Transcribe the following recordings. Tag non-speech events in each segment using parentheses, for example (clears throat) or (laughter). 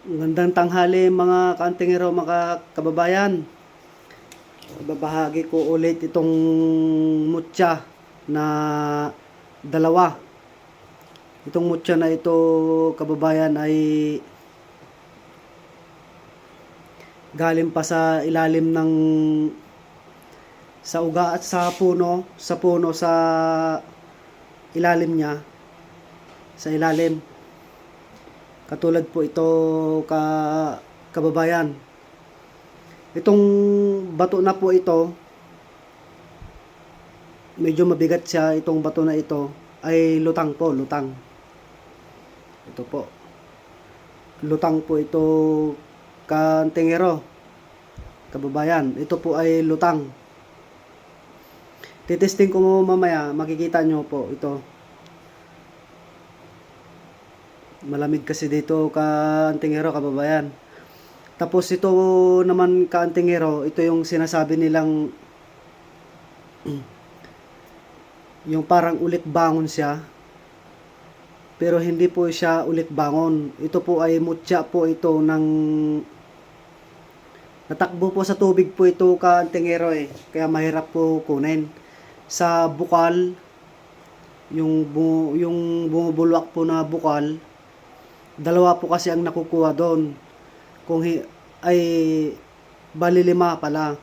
Magandang tanghali mga kaantingero, mga kababayan. Babahagi ko ulit itong mutya na dalawa. Itong mutya na ito, kababayan, ay galing pa sa ilalim ng sa uga at sa puno, sa puno sa ilalim niya, sa ilalim. Katulad po ito ka kababayan. Itong bato na po ito, medyo mabigat siya itong bato na ito ay lutang po, lutang. Ito po. Lutang po ito kantingero. Kababayan, ito po ay lutang. Titesting ko mamaya, makikita nyo po ito. Malamig kasi dito kaantingero, kababayan. Tapos ito naman kaantingero, ito yung sinasabi nilang (clears throat) yung parang ulit bangon siya. Pero hindi po siya ulit bangon. Ito po ay mutya po ito ng natakbo po sa tubig po ito kaantingero eh. Kaya mahirap po kunin. Sa bukal, yung, bu- yung bumubulwak po na bukal, dalawa po kasi ang nakukuha doon. Kung hi- ay bali lima pala.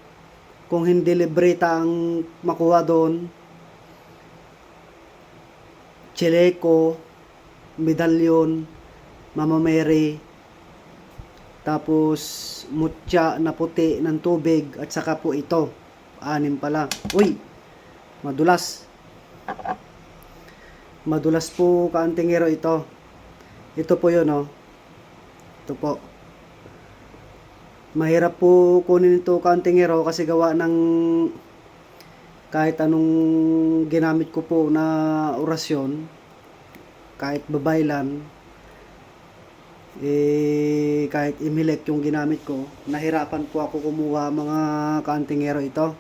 Kung hindi libreta ang makuha doon, Cheleco, medalyon, Mama Mary, tapos mutya na puti ng tubig at saka po ito. Anim pala. Uy! Madulas. Madulas po kaantingero ito. Ito po yun, oh. Ito po. Mahirap po kunin ito kaantingero kasi gawa ng kahit anong ginamit ko po na orasyon, kahit babaylan, eh, kahit imilek yung ginamit ko, nahirapan po ako kumuha mga kaantingero ito.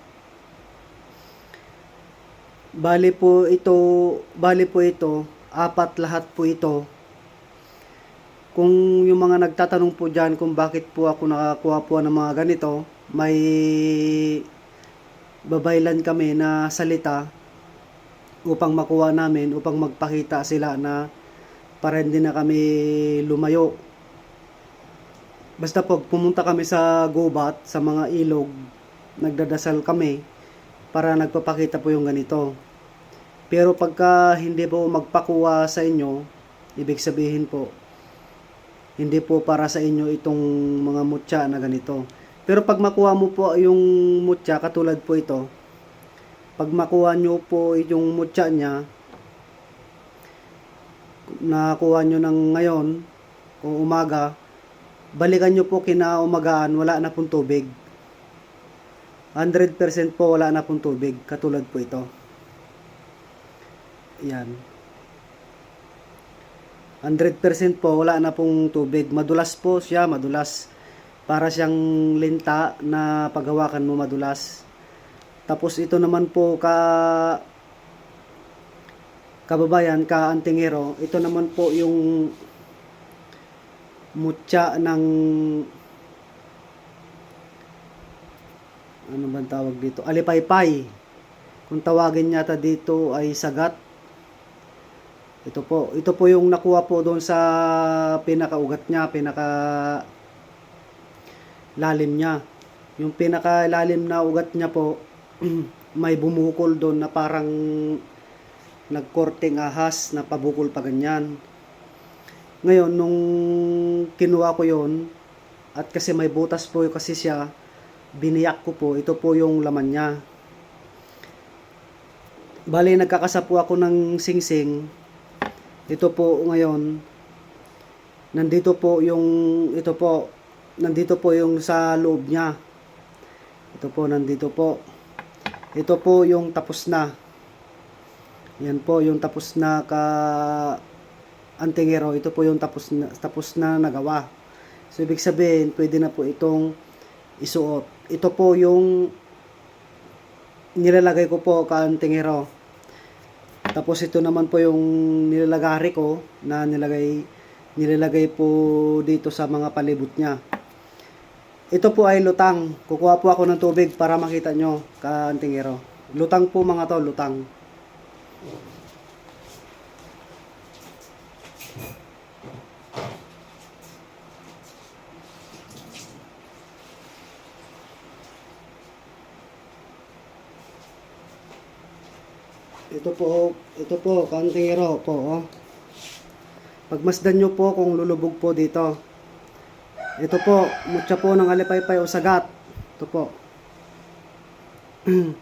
Bali po ito, bali po ito, apat lahat po ito. Kung yung mga nagtatanong po dyan kung bakit po ako nakakuha po ng mga ganito, may babaylan kami na salita upang makuha namin, upang magpakita sila na para hindi na kami lumayo. Basta pag pumunta kami sa gubat, sa mga ilog, nagdadasal kami para nagpapakita po yung ganito. Pero pagka hindi po magpakuha sa inyo, ibig sabihin po, hindi po para sa inyo itong mga mutya na ganito. Pero pag makuha mo po yung mutya, katulad po ito, pag makuha nyo po yung mutya niya, nakuha nyo ng ngayon, o umaga, balikan nyo po kinaumagaan, wala na pong tubig. 100% po wala na pong tubig, katulad po ito. Yan. 100% po wala na pong tubig. Madulas po siya, madulas. Para siyang linta na paghawakan mo madulas. Tapos ito naman po ka kababayan, ka antingero, ito naman po yung mutya ng ano bang tawag dito? Alipaypay. Kung tawagin yata dito ay sagat. Ito po, ito po yung nakuha po doon sa pinakaugat niya, pinaka lalim niya. Yung pinaka lalim na ugat niya po, (clears throat) may bumukol doon na parang nagkorting ahas na pabukol pa ganyan. Ngayon, nung kinuha ko yon at kasi may butas po kasi siya, biniyak ko po, ito po yung laman niya. Bali, nagkakasa po ako ng singsing. Ito po ngayon, nandito po yung, ito po, nandito po yung sa loob niya. Ito po, nandito po. Ito po yung tapos na. Yan po yung tapos na ka antingero. Ito po yung tapos na, tapos na nagawa. So, ibig sabihin, pwede na po itong isuot. Ito po yung nilalagay ko po ka antingero. Tapos ito naman po yung nilalagari ko na nilagay nilalagay po dito sa mga palibot niya. Ito po ay lutang. Kukuha po ako ng tubig para makita nyo, kaantingero. Lutang po mga to, lutang. Ito po, ito po, kantingero po, oh. Pagmasdan nyo po kung lulubog po dito. Ito po, mutya po ng alipaypay o sagat. Ito po. (clears throat)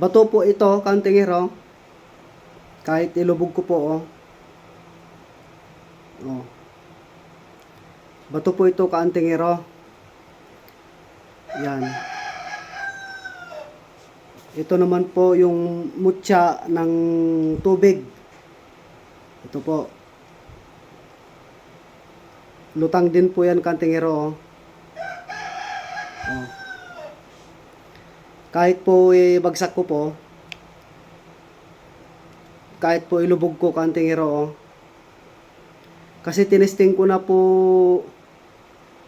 Bato po ito, kantingero. Kahit ilubog ko po, oh. Oh. Bato po ito, kaantingero. Yan. Ito naman po yung mutya ng tubig. Ito po. Lutang din po yan, kantingero. Oh. Oh. Kahit po ibagsak ko po, kahit po ilubog ko, kantingero. Oh. Kasi tinesting ko na po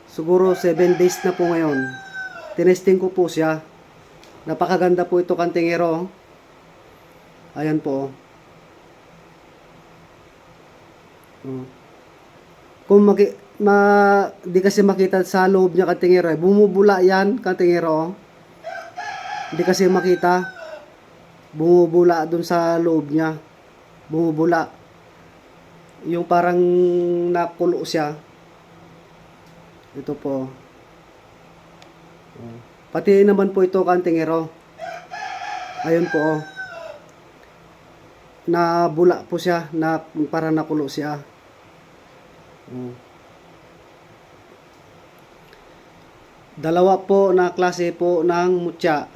siguro 7 days na po ngayon. Tinesting ko po siya. Napakaganda po ito kantingero. Ayan po. Oh. Kung maki, ma, di kasi makita sa loob niya kantingero, eh. bumubula yan kantingero. Hindi kasi makita. Bumubula dun sa loob niya. Bumubula. Yung parang nakulo siya. Ito po. Oh. Pati naman po ito kantingero. Ayun po oh. Nabula po siya na para nakulo siya. Oh. Dalawa po na klase po ng mutya.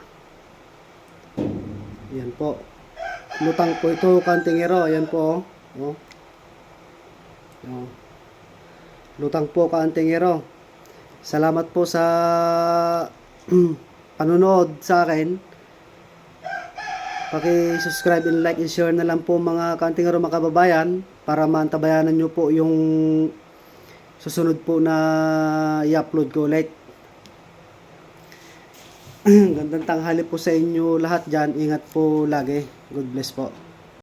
Yan po. Lutang po ito kantingero. Ayan po oh. oh. Oh. Lutang po kantingero. Salamat po sa panonood sa akin. Paki-subscribe and like and share na lang po mga kantingero mga kababayan para maantabayanan nyo po yung susunod po na i-upload ko ulit. (clears throat) Gandang tanghali po sa inyo lahat dyan. Ingat po lagi. God bless po.